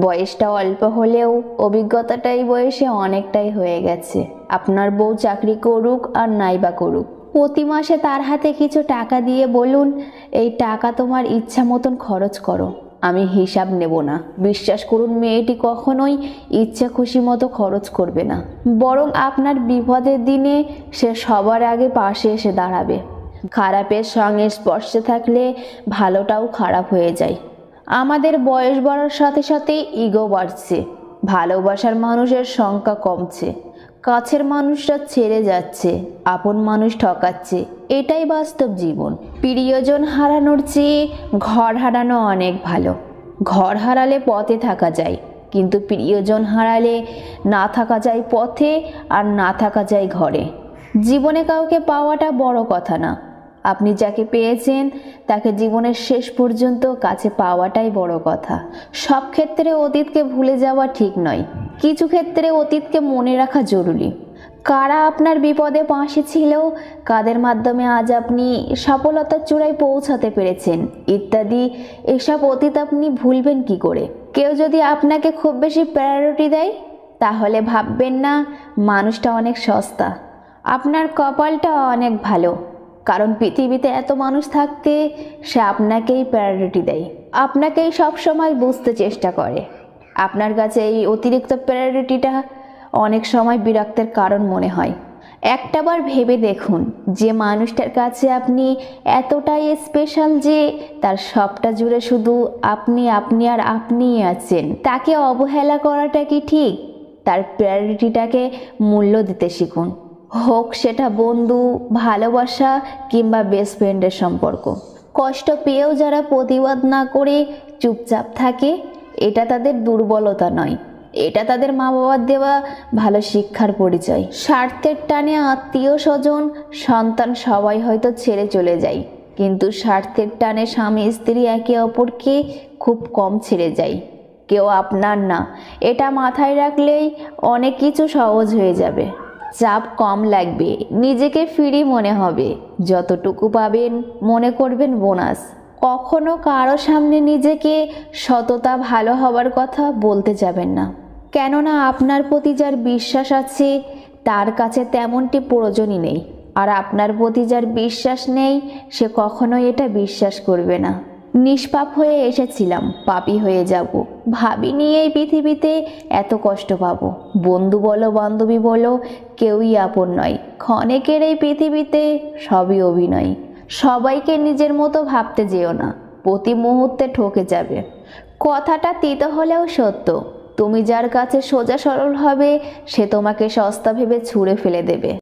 বয়সটা অল্প হলেও অভিজ্ঞতাটা এই বয়সে অনেকটাই হয়ে গেছে। আপনার বউ চাকরি করুক আর নাই বা করুক। প্রতি মাসে তার হাতে কিছু টাকা দিয়ে বলুন, এই টাকা তোমার ইচ্ছা মতন খরচ করো। আমি হিসাব নেব না। বিশ্বাস করুন, মেয়েটি কখনোই ইচ্ছা খুশি মতো খরচ করবে না। বরং আপনার বিপদের দিনে সে সবার আগে পাশে এসে দাঁড়াবে। খারাপের সঙ্গে স্পর্শে থাকলে ভালোটাও খারাপ হয়ে যায়। আমাদের বয়স বাড়ার সাথে সাথে ইগো বাড়ছে, ভালোবাসার মানুষের সংখ্যা কমছে, কাছের মানুষরা ছেড়ে যাচ্ছে, আপন মানুষ ঠকাচ্ছে, এটাই বাস্তব জীবন। প্রিয়জন হারানোর চেয়ে ঘর হারানো অনেক ভালো। ঘর হারালে পথে থাকা যায়, কিন্তু প্রিয়জন হারালে না থাকা যায় পথে আর না থাকা যায় ঘরে। জীবনে কাউকে পাওয়াটা বড় কথা না। আপনি যাকে পেয়েছেন, তাকে জীবনের শেষ পর্যন্ত কাছে পাওয়াটাই বড় কথা। সব ক্ষেত্রে অতীতকে ভুলে যাওয়া ঠিক নয়। কিছু ক্ষেত্রে অতীতকে মনে রাখা জরুরি। কারা আপনার বিপদে পাশে ছিল কাদের মাধ্যমে আজ আপনি সফলতার চূড়ায় পৌঁছাতে পেরেছেন, ইত্যাদি, এসব অতীত আপনি ভুলবেন কি করে? কেউ যদি আপনাকে খুব বেশি প্রায়োরিটি দেয়, তাহলে ভাববেন না, মানুষটা অনেক সস্তা। আপনার কপালটা অনেক ভালো। কারণ পৃথিবীতে এত মানুষ থাকতে সে আপনাকেই প্রায়োরিটি দেয়। আপনাকেই সব সময় বুঝতে চেষ্টা করে। আপনার কাছে এই অতিরিক্ত প্রায়োরিটিটা অনেক সময় বিরক্তের কারণ মনে হয়। একটাবার ভেবে দেখুন, যে মানুষটার কাছে আপনি এতটাই স্পেশাল যে তার সবটা জুড়ে শুধু আপনি আপনি আর আপনিই আছেন। তাকে অবহেলা করাটা কি ঠিক? তার প্রায়োরিটিটাকে মূল্য দিতে শিখুন। হোক সেটা বন্ধু, ভালোবাসা কিংবা বেস্ট ফ্রেন্ডের সম্পর্ক। কষ্ট পেয়েও যারা প্রতিবাদ না করে চুপচাপ থাকে, এটা তাদের দুর্বলতা নয়। এটা তাদের মা বাবার দেওয়া ভালো শিক্ষার পরিচয়। স্বার্থের টানে আত্মীয় স্বজন, সন্তান সবাই হয়তো ছেড়ে চলে যায়। কিন্তু স্বার্থের টানে স্বামী, স্ত্রী একে অপরকে খুব কম ছেড়ে যায়। কেউ আপনার না। এটা মাথায় রাখলেই অনেক কিছু সহজ হয়ে যাবে। চাপ কম লাগবে, নিজেকে ফ্রি মনে হবে। যতটুকু পাবেন, মনে করবেন বোনাস। কখনো কারও সামনে নিজেকে সততা ভালো হওয়ার কথা বলতে যাবেন না। কেননা আপনার প্রতি যার বিশ্বাস আছে, তার কাছে তেমনটি প্রয়োজনই নেই। আর আপনার প্রতি যার বিশ্বাস নেই, সে কখনোই এটা বিশ্বাস করবে না। নিষ্পাপ হয়ে এসেছিলাম, পাপি হয়ে যাব। ভাবিনি এই পৃথিবীতে এত কষ্ট পাবো। বন্ধু বলো, বান্ধবী বলো, কেউই আপন নয়। ক্ষণেকের এই পৃথিবীতে সবই অভিনয়। সবাইকে নিজের মতো ভাবতে যেও না, প্রতি মুহূর্তে ঠকে যাবে। কথাটা তিত হলেও সত্য, তুমি যার কাছে সোজা সরল হবে, সে তোমাকে সস্তা ভেবে ছুঁড়ে ফেলে দেবে।